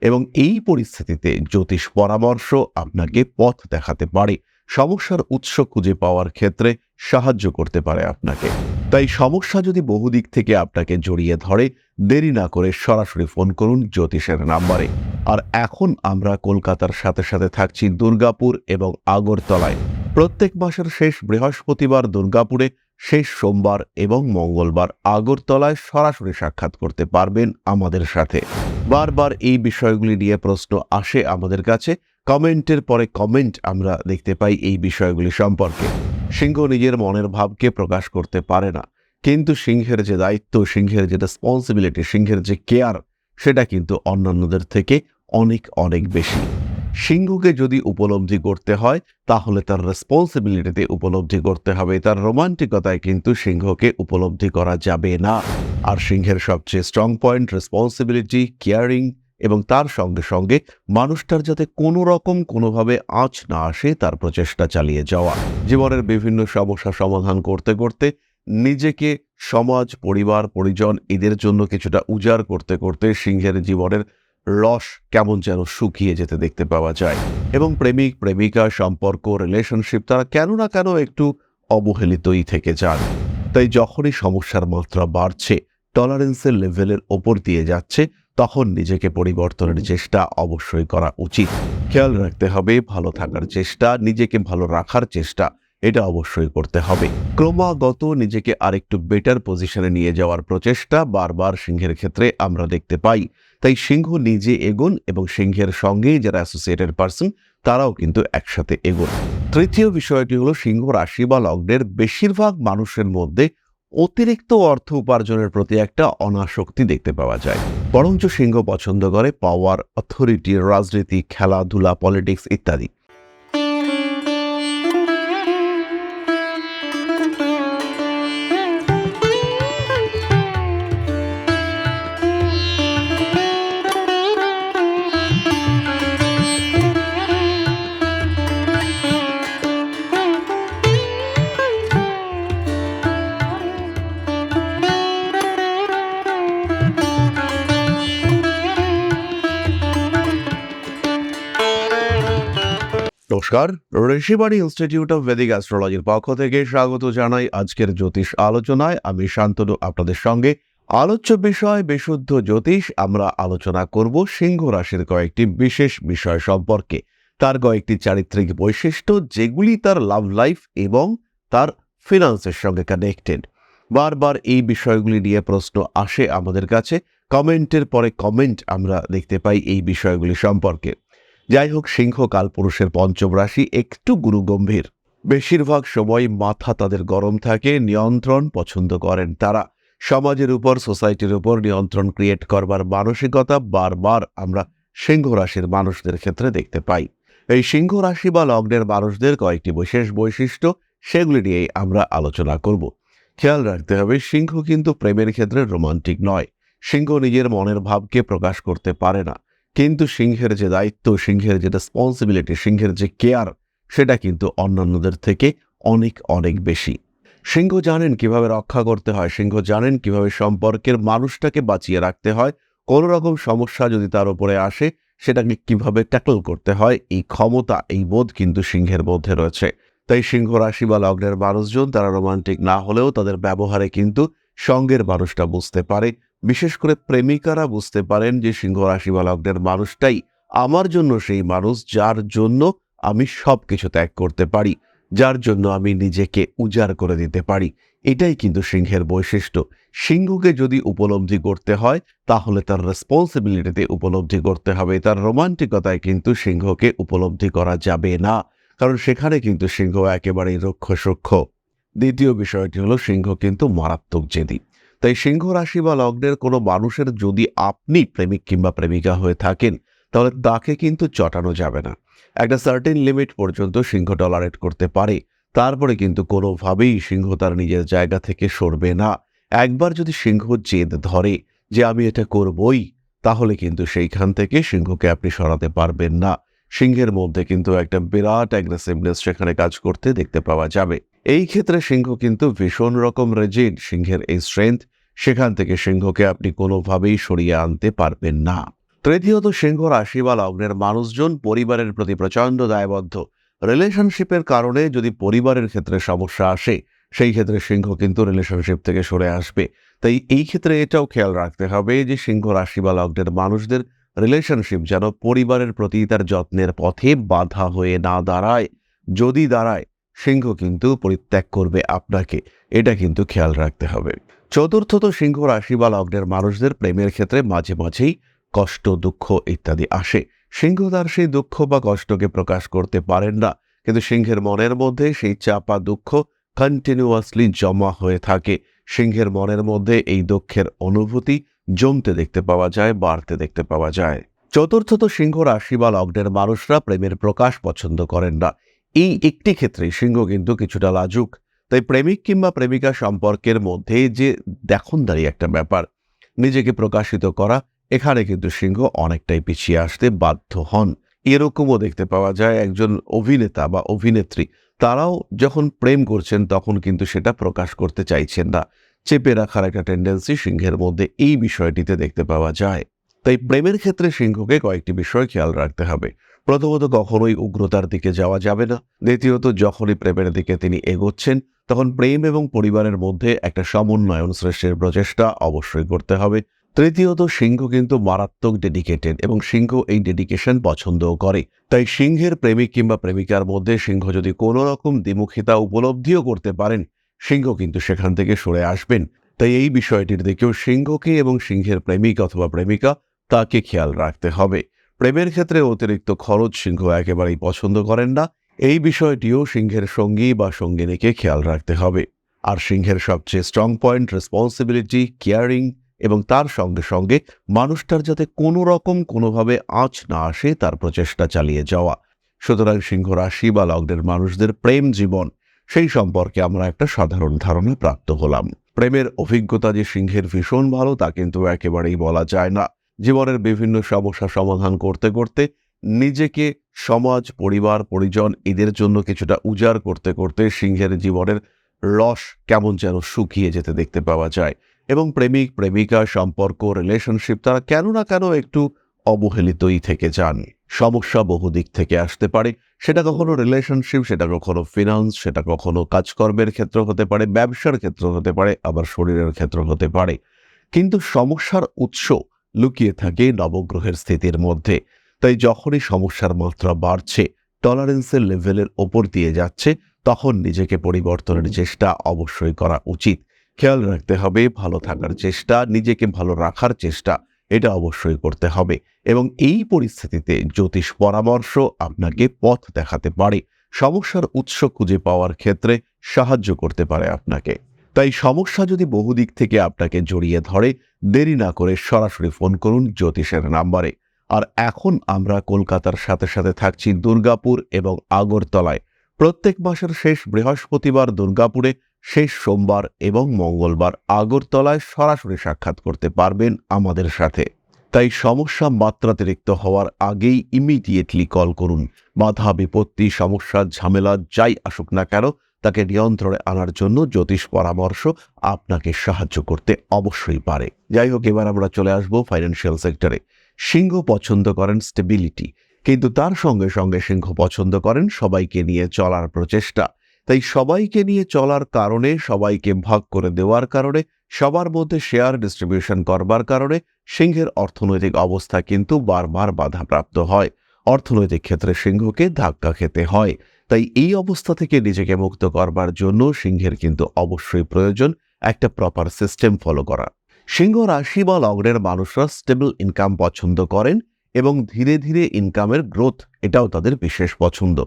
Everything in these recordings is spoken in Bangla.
এবং এই পরিস্থিতিতে জ্যোতিষ পরামর্শ আপনাকে পথ দেখাতে পারে। সমস্যার উৎস খুঁজে পাওয়ার ক্ষেত্রে সাহায্য করতে পারে আপনাকে। তাই সমস্যা যদি বহুদিক থেকে আপনাকে জড়িয়ে ধরে, দেরি না করে সরাসরি ফোন করুন জ্যোতিষের নাম্বারে। আর এখন আমরা কলকাতার সাথে সাথে থাকছি দুর্গাপুর এবং আগরতলায়। প্রত্যেক মাসের শেষ বৃহস্পতিবার দুর্গাপুরে শেষ সোমবার এবং মঙ্গলবার আগরতলায় সরাসরি সাক্ষাৎ করতে পারবেন আমাদের সাথে। বারবার এই বিষয়গুলি নিয়ে প্রশ্ন আসে আমাদের কাছে। কমেন্টের পরে কমেন্ট আমরা দেখতে পাই এই বিষয়গুলি সম্পর্কে। সিংহ নিজের মনের ভাবকে প্রকাশ করতে পারে না। কিন্তু সিংহের যে দায়িত্ব, সিংহের যে রেসপন্সিবিলিটি সিংহের যে কেয়ার সেটা কিন্তু অন্যান্যদের থেকে অনেক অনেক বেশি। সিংহকে যদি উপলব্ধি করতে হয়, তাহলে তার রেসপন্সিবিলিটিতে উপলব্ধি করতে হবে। তার রোমান্টিকতায় কিন্তু সিংহকে উপলব্ধি করা যাবে না। আর সিংহের সবচেয়ে স্ট্রং পয়েন্ট রেসপন্সিবিলিটি কেয়ারিং এবং তার সঙ্গে সঙ্গে মানুষটার যাতে কোনো রকম, কোনোভাবে আঁচ না আসে, তার প্রচেষ্টা চালিয়ে যাওয়া। জীবনের বিভিন্ন সমস্যা সমাধান করতে করতে নিজেকে সমাজ, পরিবার, পরিজন এদের জন্য কিছুটা উজাড় করতে করতে সিংহের জীবনের রস কেমন যেন শুকিয়ে যেতে দেখতে পাওয়া যায়। এবং প্রেমিক, প্রেমিকা, সম্পর্ক রিলেশনশিপ তারা কেন না কেন একটু অবহেলিতই থেকে যান। তাই যখনই সমস্যার মাত্রা বাড়ছে টলারেন্সের লেভেলের ওপর দিয়ে যাচ্ছে, তখন নিজেকে পরিবর্তনের চেষ্টা অবশ্যই করা উচিত। খেয়াল রাখতে হবে, ভালো থাকার চেষ্টা, নিজেকে ভালো রাখার চেষ্টা, এটা অবশ্যই করতে হবে। ক্রমাগত নিজেকে আরেকটু বেটার পজিশনে নিয়ে যাওয়ার প্রচেষ্টা বারবার সিংহের ক্ষেত্রে আমরা দেখতে পাই। তাই সিংহ নিজে এগোন এবং সিংহের সঙ্গে যারা অ্যাসোসিয়েটেড পার্সন তারাও কিন্তু একসাথে এগোন। তৃতীয় বিষয়টি হলো সিংহ রাশি বা লগ্নের বেশিরভাগ মানুষের মধ্যে অতিরিক্ত অর্থ উপার্জনের প্রতি একটা অনাসক্তি দেখতে পাওয়া যায়। বরঞ্চ সিংহ পছন্দ করে পাওয়ার অথরিটি রাজনীতি, খেলাধুলা পলিটিক্স ইত্যাদি। নমস্কার। ঋষিবাণী ইনস্টিটিউট অফ ভেদিক অ্যাস্ট্রোলজির পক্ষ থেকে স্বাগত জানাই আজকের জ্যোতিষ আলোচনায়। আমি শান্তনু, আপনাদের সঙ্গে আলোচ্য বিষয়, বিশুদ্ধ জ্যোতিষ আমরা আলোচনা করব সিংহ রাশির কয়েকটি বিশেষ বিষয় সম্পর্কে। তার কয়েকটি চারিত্রিক বৈশিষ্ট্য, যেগুলি তার লাভ লাইফ এবং তার ফিনান্সের সঙ্গে কানেক্টেড বারবার এই বিষয়গুলি নিয়ে প্রশ্ন আসে আমাদের কাছে। কমেন্টের পরে কমেন্ট আমরা দেখতে পাই এই বিষয়গুলি সম্পর্কে। যাই হোক সিংহ কালপুরুষের পঞ্চম রাশি একটু গুরুগম্ভীর। বেশিরভাগ সময় মাথা তাদের গরম থাকে, নিয়ন্ত্রণ পছন্দ করেন তারা। সমাজের উপর, সোসাইটির উপর নিয়ন্ত্রণ ক্রিয়েট করবার মানসিকতা বারবার আমরা সিংহ রাশির মানুষদের ক্ষেত্রে দেখতে পাই। এই সিংহ রাশি বা লগ্নের মানুষদের কয়েকটি বিশেষ বৈশিষ্ট্য, সেগুলি নিয়েই আমরা আলোচনা করব। খেয়াল রাখতে হবে, সিংহ কিন্তু প্রেমের ক্ষেত্রে রোমান্টিক নয়। সিংহ নিজের মনের ভাবকে প্রকাশ করতে পারে না। কিন্তু সিংহের যে দায়িত্ব, সিংহের যে রেসপন্সিবিলিটি সিংহের যে কেয়ার সেটা কিন্তু অন্যান্যদের থেকে অনেক অনেক বেশি। সিংহ জানেন কীভাবে রক্ষা করতে হয়, সিংহ জানেন কীভাবে সম্পর্কের মানুষটাকে বাঁচিয়ে রাখতে হয়, কোনো রকম সমস্যা যদি তার উপরে আসে, সেটাকে কীভাবে ট্যাকল করতে হয়, এই ক্ষমতা, এই বোধ কিন্তু সিংহের মধ্যে রয়েছে। তাই সিংহ রাশি বা লগ্নের মানুষজন, তারা রোমান্টিক না হলেও তাদের ব্যবহারে কিন্তু সঙ্গের মানুষটা বুঝতে পারে বিশেষ করে প্রেমিকারা বুঝতে পারেন যে সিংহ রাশি মানুষটাই আমার জন্য সেই মানুষ, যার জন্য আমি সব কিছু ত্যাগ করতে পারি, যার জন্য আমি নিজেকে উজাড় করে দিতে পারি। এটাই কিন্তু সিংহের বৈশিষ্ট্য। সিংহকে যদি উপলব্ধি করতে হয়, তাহলে তার রেসপন্সিবিলিটিতে উপলব্ধি করতে হবে। তার রোমান্টিকতায় কিন্তু সিংহকে উপলব্ধি করা যাবে না। কারণ সেখানে কিন্তু সিংহ একেবারেই রক্ষ দ্বিতীয় বিষয়টি হলো, সিংহ কিন্তু মারাত্মক জেদি। তাই সিংহ রাশি বা লগ্নের কোনো মানুষের যদি আপনি প্রেমিক কিংবা প্রেমিকা হয়ে থাকেন, তাহলে তাকে কিন্তু চটানো যাবে না। একটা সার্টেন লিমিট পর্যন্ত সিংহ টলারেট করতে পারে। তারপরে কিন্তু কোনোভাবেই সিংহ তার নিজের জায়গা থেকে সরবে না। একবার যদি সিংহ জেদ ধরে যে আমি এটা করবই, তাহলে কিন্তু সেইখান থেকে সিংহকে আপনি সরাতে পারবেন না। সিংহের মধ্যে কিন্তু একটা বিরাট অ্যাগ্রেসিভনেস সেখানে কাজ করতে দেখতে পাওয়া যাবে। এই ক্ষেত্রে সিংহ কিন্তু ভীষণ রকম রেজিড সিংহের এই স্ট্রেংথ সেখান থেকে সিংহকে আপনি কোনোভাবেই সরিয়ে আনতে পারবেন না। তৃতীয়ত, সিংহ রাশি বা লগ্নের মানুষজন পরিবারের প্রতি প্রচণ্ড দায়বদ্ধ। রিলেশনশিপের কারণে যদি পরিবারের ক্ষেত্রে সমস্যা আসে, সেই ক্ষেত্রে সিংহ কিন্তু রিলেশনশিপ থেকে সরে আসবে। তাই এই ক্ষেত্রে এটাও খেয়াল রাখতে হবে যে সিংহ রাশি বা লগ্নের মানুষদের রিলেশনশিপ যেন পরিবারের প্রতি তার যত্নের পথে বাধা হয়ে না দাঁড়ায়। যদি দাঁড়ায়, সিংহ কিন্তু পরিত্যাগ করবে আপনাকে। এটা কিন্তু খেয়াল রাখতে হবে। চতুর্থত সিংহ রাশি বা লগ্নের মানুষদের প্রেমের ক্ষেত্রে মাঝে মাঝেই কষ্ট, দুঃখ ইত্যাদি আসে। সিংহ তার সেই দুঃখ বা কষ্টকে প্রকাশ করতে পারেন না। কিন্তু সিংহের মনের মধ্যে সেই চাপা দুঃখ কন্টিনিউয়াসলি জমা হয়ে থাকে। সিংহের মনের মধ্যে এই দুঃখের অনুভূতি জমতে দেখতে পাওয়া যায়, বাড়তে দেখতে পাওয়া যায়। চতুর্থত সিংহ রাশি বা লগ্নের মানুষরা প্রেমের প্রকাশ পছন্দ করেন না। এই একটি ক্ষেত্রে সিংহ কিন্তু কিছুটা লাজুক। তাই প্রেমিক কিংবা প্রেমিকা সম্পর্কের মধ্যে যে দেখনদারি একটা ব্যাপার, নিজেকে প্রকাশিত করা, এখানে কিন্তু সিংহ অনেকটাই পিছিয়ে আসতে বাধ্য হন। এরকমও দেখতে পাওয়া যায় একজন অভিনেতা বা অভিনেত্রী, তারাও যখন প্রেম করছেন তখন কিন্তু সেটা প্রকাশ করতে চাইছেন না। চেপে রাখার একটা টেন্ডেন্সি সিংহের মধ্যে এই বিষয়টিতে দেখতে পাওয়া যায়। তাই প্রেমের ক্ষেত্রে সিংহকে কয়েকটি বিষয় খেয়াল রাখতে হবে। প্রথমত, কখনোই উগ্রতার দিকে যাওয়া যাবে না। দ্বিতীয়ত, যখনই প্রেমের দিকে তিনি এগোচ্ছেন, তখন প্রেম এবং পরিবারের মধ্যে একটা সমন্বয়ন সৃষ্টির প্রচেষ্টা অবশ্যই করতে হবে। তৃতীয়ত, সিংহ কিন্তু মারাত্মক ডেডিকেটেড এবং সিংহ এই ডেডিকেশন পছন্দও করে। তাই সিংহের প্রেমিক কিংবা প্রেমিকার মধ্যে সিংহ যদি কোনো রকম দ্বিমুখিতা উপলব্ধিও করতে পারেন সিংহ কিন্তু সেখান থেকে সরে আসবেন। তাই এই বিষয়টির দিকেও সিংহকে এবং সিংহের প্রেমিক অথবা প্রেমিকা তাকে খেয়াল রাখতে হবে। প্রেমের ক্ষেত্রে অতিরিক্ত খরচ সিংহ একেবারেই পছন্দ করেন না। এই বিষয়টিও সিংহের সঙ্গী বা সঙ্গিনীকে খেয়াল রাখতে হবে। আর সিংহের সবচেয়ে স্ট্রং পয়েন্ট রেসপন্সিবিলিটি কেয়ারিং এবং তার সঙ্গে সঙ্গে মানুষটার যাতে কোনো রকম কোনোভাবে আঁচ না আসে, তার প্রচেষ্টা চালিয়ে যাওয়া। সুতরাং সিংহ রাশি বা লগ্নের মানুষদের প্রেম জীবন সেই সম্পর্কে আমরা একটা সাধারণ ধারণা প্রাপ্ত হলাম। প্রেমের অভিজ্ঞতা যে সিংহের ভীষণ ভালো, তা কিন্তু একেবারেই বলা যায় না। জীবনের বিভিন্ন সমস্যা সমাধান করতে করতে নিজেকে সমাজ, পরিবার, পরিজন এদের জন্য কিছুটা উজাড় করতে করতে সিংহের জীবনের রস কেমন যেন শুকিয়ে যেতে দেখতে পাওয়া যায় এবং প্রেমিক, প্রেমিকা, সম্পর্ক রিলেশনশিপ তারা কেন না কেন একটু অবহেলিতই থেকে যান। সমস্যা বহু দিক থেকে আসতে পারে। সেটা কখনো রিলেশনশিপ সেটা কখনো ফিনান্স সেটা কখনো কাজকর্মের ক্ষেত্র হতে পারে, ব্যবসার ক্ষেত্র হতে পারে, আবার শরীরের ক্ষেত্র হতে পারে। কিন্তু সমস্যার উৎস লুকিয়ে থাকে নবগ্রহের স্থিতির মধ্যে। তাই যখনই সমস্যার মাত্রা বাড়ছে টলারেন্সের লেভেলের ওপর দিয়ে যাচ্ছে, তখন নিজেকে পরিবর্তনের চেষ্টা অবশ্যই করা উচিত। খেয়াল রাখতে হবে, ভালো থাকার চেষ্টা, নিজেকে ভালো রাখার চেষ্টা। এটা অবশ্যই করতে হবে। এবং এই পরিস্থিতিতে জ্যোতিষ পরামর্শ আপনাকে পথ দেখাতে পারে। সমস্যার উৎস খুঁজে পাওয়ার ক্ষেত্রে সাহায্য করতে পারে আপনাকে। তাই সমস্যা যদি বহু দিক থেকে আপনাকে জড়িয়ে ধরে, দেরি না করে সরাসরি ফোন করুন জ্যোতিষের নাম্বারে। আর এখন আমরা কলকাতার সাথে সাথে থাকছি দুর্গাপুর এবং আগরতলায়। প্রত্যেক মাসের শেষ বৃহস্পতিবার দুর্গাপুরে শেষ সোমবার এবং মঙ্গলবার আগরতলায় সরাসরি সাক্ষাৎ করতে পারবেন আমাদের সাথে। তাই সমস্যা মাত্রাতিরিক্ত হওয়ার আগেই ইমিডিয়েটলি কল করুন। বাধা, বিপত্তি, সমস্যা, ঝামেলা যাই আসুক না কেন, তাকে নিয়ন্ত্রণে আনার জন্য জ্যোতিষ পরামর্শ আপনাকে সাহায্য করতে অবশ্যই পারে। যাই হোক, এবার আমরা চলে আসব ফাইন্যান্সিয়াল সেক্টরে সিংহ পছন্দ করেন স্টেবিলিটি কিন্তু তার সঙ্গে সঙ্গে সিংহ পছন্দ করেন সবাইকে নিয়ে চলার প্রচেষ্টা। তাই সবাইকে নিয়ে চলার কারণে, সবাইকে ভাগ করে দেওয়ার কারণে, সবার মধ্যে শেয়ার ডিস্ট্রিবিউশন করবার কারণে সিংহের অর্থনৈতিক অবস্থা কিন্তু বারবার বাধাপ্রাপ্ত হয়। অর্থনৈতিক ক্ষেত্রে সিংহকে ধাক্কা খেতে হয়। তাই এই অবস্থা থেকে নিজেকে মুক্ত করবার জন্য সিংহের কিন্তু অবশ্যই প্রয়োজন একটা প্রপার সিস্টেম ফলো করা। সিংহ রাশি বা লগ্নের মানুষরা স্টেবল ইনকাম পছন্দ করেন এবং ধীরে ধীরে ইনকামের গ্রোথ এটাও তাদের বিশেষ পছন্দ।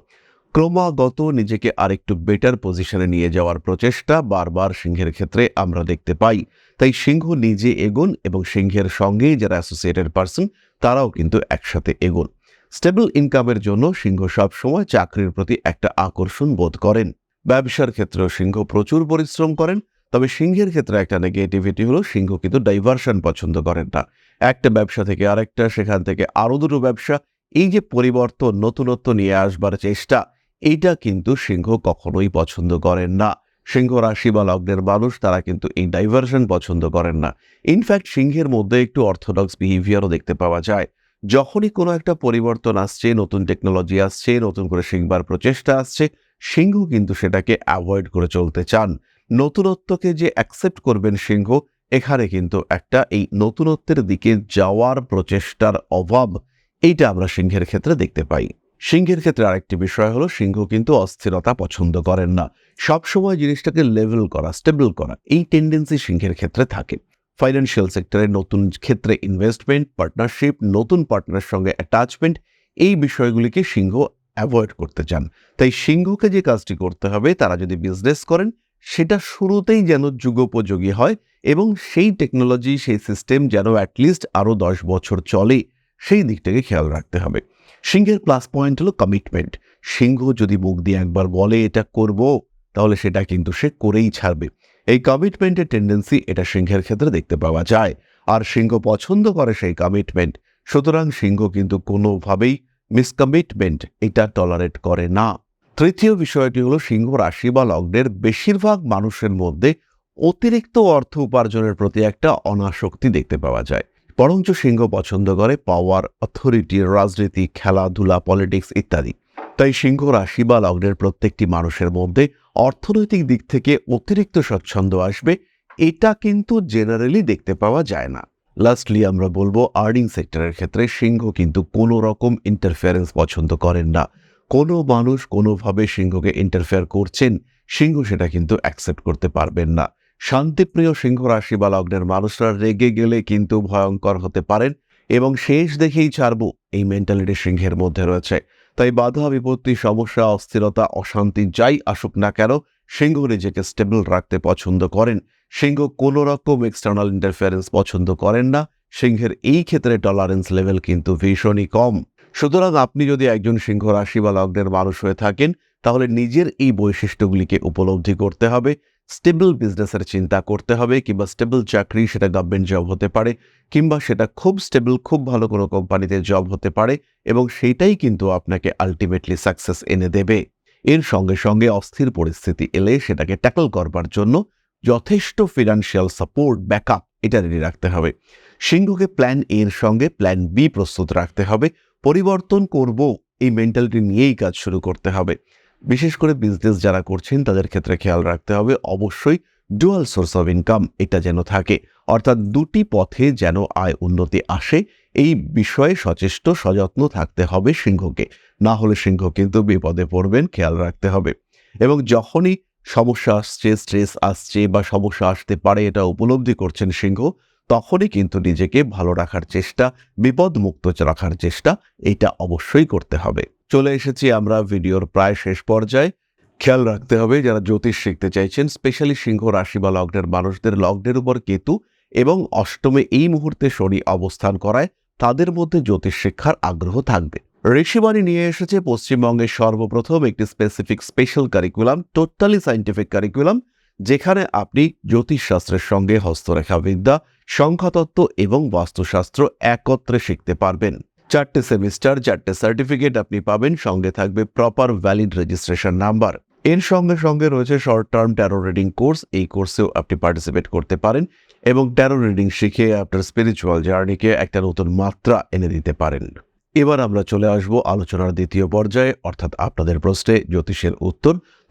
ক্রমাগত নিজেকে আরেকটু বেটার পজিশনে নিয়ে যাওয়ার প্রচেষ্টা বারবার সিংহের ক্ষেত্রে আমরা দেখতে পাই। তাই সিংহ নিজে এগোন এবং সিংহের সঙ্গে যারা অ্যাসোসিয়েটেড পার্সন তারাও কিন্তু একসাথে এগোন। স্টেবল ইনকামের জন্য সিংহ সবসময় চাকরির প্রতি একটা আকর্ষণ বোধ করেন। ব্যবসার ক্ষেত্রেও সিংহ প্রচুর পরিশ্রম করেন, তবে সিংহের ক্ষেত্রে একটা নেগেটিভিটি হলো সিংহ কিন্তু ডাইভার্সন পছন্দ করেন না। একটা ব্যবসা থেকে আরেকটা, সেখান থেকে আরও দুটো ব্যবসা। এই যে পরিবর্তন, নতুনত্ব নিয়ে আসবার চেষ্টা এইটা কিন্তু সিংহ কখনোই পছন্দ করেন না। সিংহ রাশি বা লগ্নের মানুষ, তারা কিন্তু এই ডাইভার্সন পছন্দ করেন না। ইনফ্যাক্ট সিংহের মধ্যে একটু অর্থোডক্স বিহেভিয়ারও দেখতে পাওয়া যায়। যখনই কোনো একটা পরিবর্তন আসছে, নতুন টেকনোলজি আসছে, নতুন করে শিখবার প্রচেষ্টা আসছে, সিংহ কিন্তু সেটাকে অ্যাভয়েড করে চলতে চান। নতুনত্বকে যে অ্যাকসেপ্ট করবেন সিংহ, এখানে কিন্তু একটা এই নতুনত্বের দিকে যাওয়ার প্রচেষ্টার অভাব, এইটা আমরা সিংহের ক্ষেত্রে দেখতে পাই। সিংহের ক্ষেত্রে আরেকটি বিষয় হলো, সিংহ কিন্তু অস্থিরতা পছন্দ করেন না। সবসময় জিনিসটাকে লেভেল করা স্টেবল করা, এই টেন্ডেন্সি সিংহের ক্ষেত্রে থাকে। ফাইন্যান্সিয়াল সেক্টরে নতুন ক্ষেত্রে ইনভেস্টমেন্ট পার্টনারশিপ নতুন পার্টনারের সঙ্গে অ্যাটাচমেন্ট এই বিষয়গুলিকে সিংহ অ্যাভয়েড করতে চান। তাই সিংহকে যে কাজটি করতে হবে, তারা যদি বিজনেস করেন, সেটা শুরুতেই যেন যুগোপযোগী হয় এবং সেই টেকনোলজি সেই সিস্টেম যেন অ্যাটলিস্ট আরও দশ বছর চলে, সেই দিকটাকে খেয়াল রাখতে হবে। সিংহের প্লাস পয়েন্ট হলো কমিটমেন্ট সিংহ যদি মুখ দিয়ে একবার বলে এটা করব, তাহলে সেটা কিন্তু সে করেই ছাড়বে। এই কমিটমেন্টের টেন্ডেন্সি এটা সিংহের ক্ষেত্রে দেখতে পাওয়া যায়। আর সিংহ পছন্দ করে সেই কমিটমেন্ট সুতরাং সিংহ কিন্তু কোনোভাবেই মিসকমিটমেন্ট এটা টলারেট করে না। তৃতীয় বিষয়টি হলো সিংহ রাশি বা লগ্নের বেশিরভাগ মানুষের মধ্যে অতিরিক্ত অর্থ উপার্জনের প্রতি একটা অনাসক্তি দেখতে পাওয়া যায়। বরঞ্চ সিংহ পছন্দ করে পাওয়ার অথরিটি রাজনীতি, খেলাধুলা পলিটিক্স ইত্যাদি। তাই সিংহ রাশি বা লগ্নের প্রত্যেকটি মানুষের মধ্যে অর্থনৈতিক দিক থেকে অতিরিক্ত স্বচ্ছন্দ আসবে, এটা কিন্তু জেনারেলি দেখতে পাওয়া যায় না। লাস্টলি আমরা বলব আর্নিং সেক্টরের ক্ষেত্রে সিংহ কিন্তু কোনো রকম ইন্টারফিয়ারেন্স পছন্দ করেন না। কোনো মানুষ কোনোভাবে সিংহকে ইন্টারফেয়ার করছেন, সিংহ সেটা কিন্তু অ্যাকসেপ্ট করতে পারবেন না। শান্তিপ্রিয় সিংহ রাশি বা লগ্নের মানুষরা রেগে গেলে কিন্তু ভয়ঙ্কর হতে পারেন এবং শেষ দেখেই ছাড়ব এই মেন্টালিটি সিংহের মধ্যে রয়েছে। তাই বাধা, বিপত্তি, সমস্যা, অস্থিরতা, অশান্তি যাই আসুক না কেন সিংহ নিজেকে স্টেবল রাখতে পছন্দ করেন। সিংহ কোনো রকম এক্সটার্নাল ইন্টারফিয়ারেন্স পছন্দ করেন না। সিংহের এই ক্ষেত্রে টলারেন্স লেভেল কিন্তু ভীষণই কম। সুতরাং আপনি যদি একজন সিংহ রাশি বা লগ্নের মানুষ হয়ে থাকেন, তাহলে নিজের এই বৈশিষ্ট্যগুলিকে উপলব্ধি করতে হবে। স্টেবল বিজনেসের চিন্তা করতে হবে কিংবা স্টেবল চাকরি সেটা গভর্নমেন্ট জব হতে পারে কিংবা সেটা খুব স্টেবল, খুব ভালো কোনো কোম্পানিতে জব হতে পারে এবং সেইটাই কিন্তু আপনাকে আলটিমেটলি সাকসেস এনে দেবে। এর সঙ্গে সঙ্গে অস্থির পরিস্থিতি এলে সেটাকে ট্যাকল করবার জন্য যথেষ্ট ফিনান্সিয়াল সাপোর্ট ব্যাকআপ এটা রেডি রাখতে হবে। সিংহকে প্ল্যান এ এর সঙ্গে প্ল্যান বি প্রস্তুত রাখতে হবে। পরিবর্তন করব এই মেন্টালিটি নিয়েই কাজ শুরু করতে হবে। বিশেষ করে বিজনেস যারা করছেন, তাদের ক্ষেত্রে খেয়াল রাখতে হবে, অবশ্যই ডুয়াল সোর্স অফ ইনকাম এটা যেন থাকে। অর্থাৎ দুটি পথে যেন আয় উন্নতি আসে, এই বিষয়ে সচেষ্ট, সযত্ন থাকতে হবে সিংহকে। না হলে সিংহ কিন্তু বিপদে পড়বেন, খেয়াল রাখতে হবে। এবং যখনই সমস্যা আসছে স্ট্রেস আসছে বা সমস্যা আসতে পারে, এটা উপলব্ধি করছেন সিংহ, তখনই কিন্তু নিজেকে ভালো রাখার চেষ্টা, বিপদমুক্ত রাখার চেষ্টা, এটা অবশ্যই করতে হবে। চলে এসেছি আমরা ভিডিওর প্রায় শেষ পর্যায়ে। খেয়াল রাখতে হবে, যারা জ্যোতিষ শিখতে চাইছেন, স্পেশালি সিংহ রাশি বা লগ্নের মানুষদের লগ্নের উপর কেতু এবং অষ্টমে এই মুহূর্তে শনি অবস্থান করায় তাদের মধ্যে জ্যোতিষ শিক্ষার আগ্রহ থাকবে। ঋষিবাণী নিয়ে এসেছে পশ্চিমবঙ্গের সর্বপ্রথম একটি specific special curriculum totally scientific curriculum যেখানে আপনি জ্যোতিষশাস্ত্রের সঙ্গে হস্তরেখাবিদ্যা, সংখ্যাতত্ত্ব এবং বাস্তুশাস্ত্র একত্রে শিখতে পারবেন। চারটে সেমিস্টার, চারটে সার্টিফিকেট আপনি পাবেন, সঙ্গে থাকবে প্রপার ভ্যালিড রেজিস্ট্রেশন নাম্বার এর সঙ্গে সঙ্গে রয়েছে short term tarot reading course এই কোর্সেও আপনি পার্টিসিপেট করতে পারেন এবং ট্যারো রিডিং শিখে আপনার স্পিরিচুয়াল জার্নিকে একটা নতুন মাত্রা এনে দিতে পারেন। এবার আমরা চলে আসব আলোচনার দ্বিতীয় পর্যায়ে, অর্থাৎ আপনাদের প্রশ্নে জ্যোতিষের উত্তর।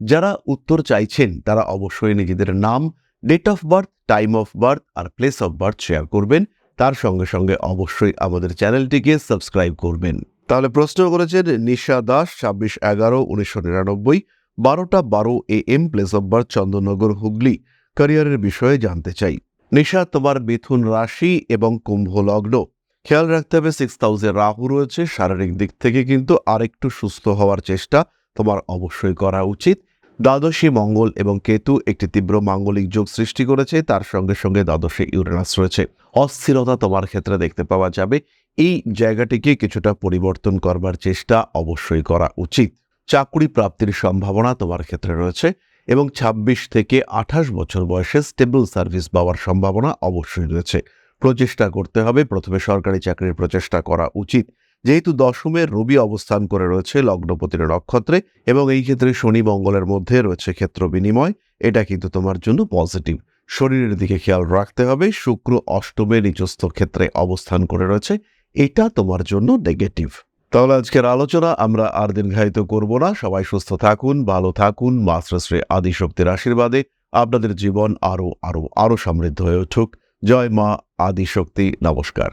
যারা উত্তর চাইছেন, তারা অবশ্যই নিজেদের নাম date of birth time of birth R place of birth share করবেন। তার সঙ্গে সঙ্গে অবশ্যই আমাদের চ্যানেলটিকে সাবস্ক্রাইব করবেন। তাহলে প্রশ্ন করেছেন নিশা দাস, ছাব্বিশ এগারো, উনিশশো নিরানব্বই, বারোটা বারো A M place of birth Chandannagar, Hooghly. ক্যারিয়ারের বিষয়ে জানতে চাই। নিশা, তোমার মিথুন রাশি এবং কুম্ভ লগ্ন। খেয়াল রাখতে হবে সিক্স হাউসে রাহু রয়েছে, শারীরিক দিক থেকে কিন্তু আরেকটু সুস্থ হওয়ার চেষ্টা। তোমার অবশ্যই করা উচিত। দ্বাদশী মঙ্গল এবং কেতু একটি তীব্র মাঙ্গলিক যোগ সৃষ্টি করেছে, তার সঙ্গে সঙ্গে দ্বাদশে ইউরেনাস রয়েছে। অস্থিরতা তোমার ক্ষেত্রে দেখতে পাওয়া যাবে। এই জায়গাটিকে কিছুটা পরিবর্তন করবার চেষ্টা অবশ্যই করা উচিত। চাকুরি প্রাপ্তির সম্ভাবনা তোমার ক্ষেত্রে রয়েছে এবং ২৬ থেকে আঠাশ বছর বয়সে স্টেবল সার্ভিস পাওয়ার সম্ভাবনা অবশ্যই রয়েছে। প্রচেষ্টা করতে হবে, প্রথমে সরকারি চাকরির প্রচেষ্টা করা উচিত। যেহেতু দশমের রবি অবস্থান করে রয়েছে লগ্নপতির নক্ষত্রে এবং এই ক্ষেত্রে শনি মঙ্গলের মধ্যে রয়েছে ক্ষেত্র বিনিময়, এটা কিন্তু তোমার জন্য পজিটিভ শরীরের দিকে খেয়াল রাখতে হবে, শুক্র অষ্টমে নিচস্থ ক্ষেত্রে অবস্থান করে রয়েছে, এটা তোমার জন্য নেগেটিভ তাহলে আজকের আলোচনা আমরা আর দীর্ঘায়িত করব না, সবাই সুস্থ থাকুন, ভালো থাকুন মাস্টারশ্রী আদিশক্তির আশীর্বাদে আপনাদের জীবন আরও আরও আরও সমৃদ্ধ হয়ে উঠুক। জয় মা আদিশক্তি, নমস্কার।